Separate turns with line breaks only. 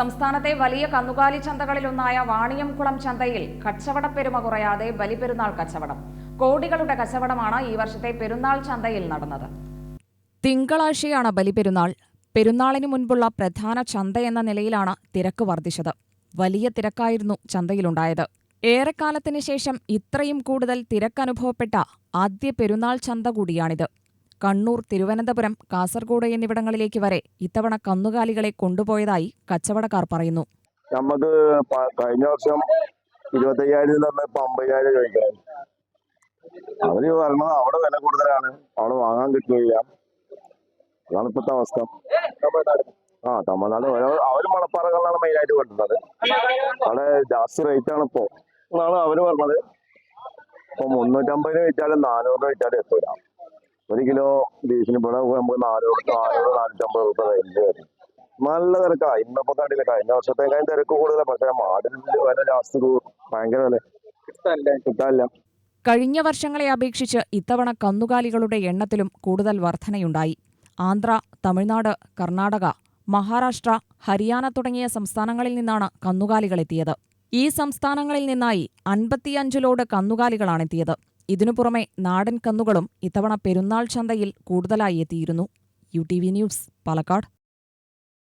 സംസ്ഥാനത്തെ വലിയ കന്നുകാലി ചന്തകളിലൊന്നായ വാണിയംകുളം ചന്തയിൽ കച്ചവടപ്പെരുമ കുറയാതെ ബലിപെരുന്നാൾ കച്ചവടം. കോടികളുടെ കച്ചവടമാണ് ഈ വർഷത്തെ പെരുന്നാൾ ചന്തയിൽ നടന്നത്. തിങ്കളാഴ്ചയാണ് ബലിപെരുന്നാൾ. പെരുന്നാളിന് മുൻപുള്ള പ്രധാന ചന്ത എന്ന നിലയിലാണ് തിരക്ക് വർദ്ധിച്ചത്. വലിയ തിരക്കായിരുന്നു ചന്തയിലുണ്ടായത്. ഏറെക്കാലത്തിന് ശേഷം ഇത്രയും കൂടുതൽ തിരക്കനുഭവപ്പെട്ട ആദ്യ പെരുന്നാൾ ചന്ത കൂടിയാണിത്. കണ്ണൂർ തിരുവനന്തപുരം കാസർഗോഡ് എന്നിവിടങ്ങളിലേക്ക് വരെ ഇത്തവണ കന്നുകാലികളെ കൊണ്ടുപോയതായി കച്ചവടക്കാർ പറയുന്നു.
നമുക്ക് കഴിഞ്ഞ വർഷം ഇരുപത്തയ്യായിരം തന്നെ ഇപ്പൊ അമ്പതിനായിരം ചോദിക്കണം. അവർ പറഞ്ഞത് അവിടെ വില കൂടുതലാണ്. അവിടെ വാങ്ങാൻ കിട്ടുകയില്ല. അതാണ് ഇപ്പോഴത്തെ അവസ്ഥ. ആ തമിഴ്നാട് അവർ മണപ്പാറകളിലാണ് മെയിൻ ആയിട്ട് കൊണ്ടുവന്നത് അവിടെ ജാസ്തി റേറ്റ് ആണ് ഇപ്പോ. എന്നാണ് അവർ പറഞ്ഞത്. ഇപ്പൊ മുന്നൂറ്റമ്പതിന് വെച്ചാലും നാനൂറിന് വെച്ചാലും എത്തൂല. ഒരു കിലോ ബീഫിന് ഇവിടെ നമുക്ക് നാനൂറ് നാനൂറ് നാനൂറ്റമ്പത് രൂപ റേഞ്ച് വരും. നല്ല തിരക്കാ. ഇന്നിപ്പോ കണ്ടില്ല കഴിഞ്ഞ വർഷത്തേക്കാളും തിരക്ക് കൂടുതലാ. പക്ഷെ മാടിന് വില ജാസ്തി കൂ- ഭയങ്കര വില. കിട്ടാനില്ല
കഴിഞ്ഞ വർഷങ്ങളെ അപേക്ഷിച്ച് ഇത്തവണ കന്നുകാലികളുടെ എണ്ണത്തിലും കൂടുതൽ വർധനയുണ്ടായി. ആന്ധ്ര തമിഴ്നാട് കർണാടക മഹാരാഷ്ട്ര ഹരിയാന തുടങ്ങിയ സംസ്ഥാനങ്ങളിൽ നിന്നാണ് കന്നുകാലികളെത്തിയത് ഈ സംസ്ഥാനങ്ങളിൽ നിന്നായി അൻപത്തിയഞ്ച് ലോഡ് കന്നുകാലികളാണെത്തിയത് ഇതിനു പുറമെ നാടൻ കന്നുകളും ഇത്തവണ പെരുന്നാൾ ചന്തയിൽ കൂടുതലായി എത്തിയിരുന്നു. U T V news Palakkad.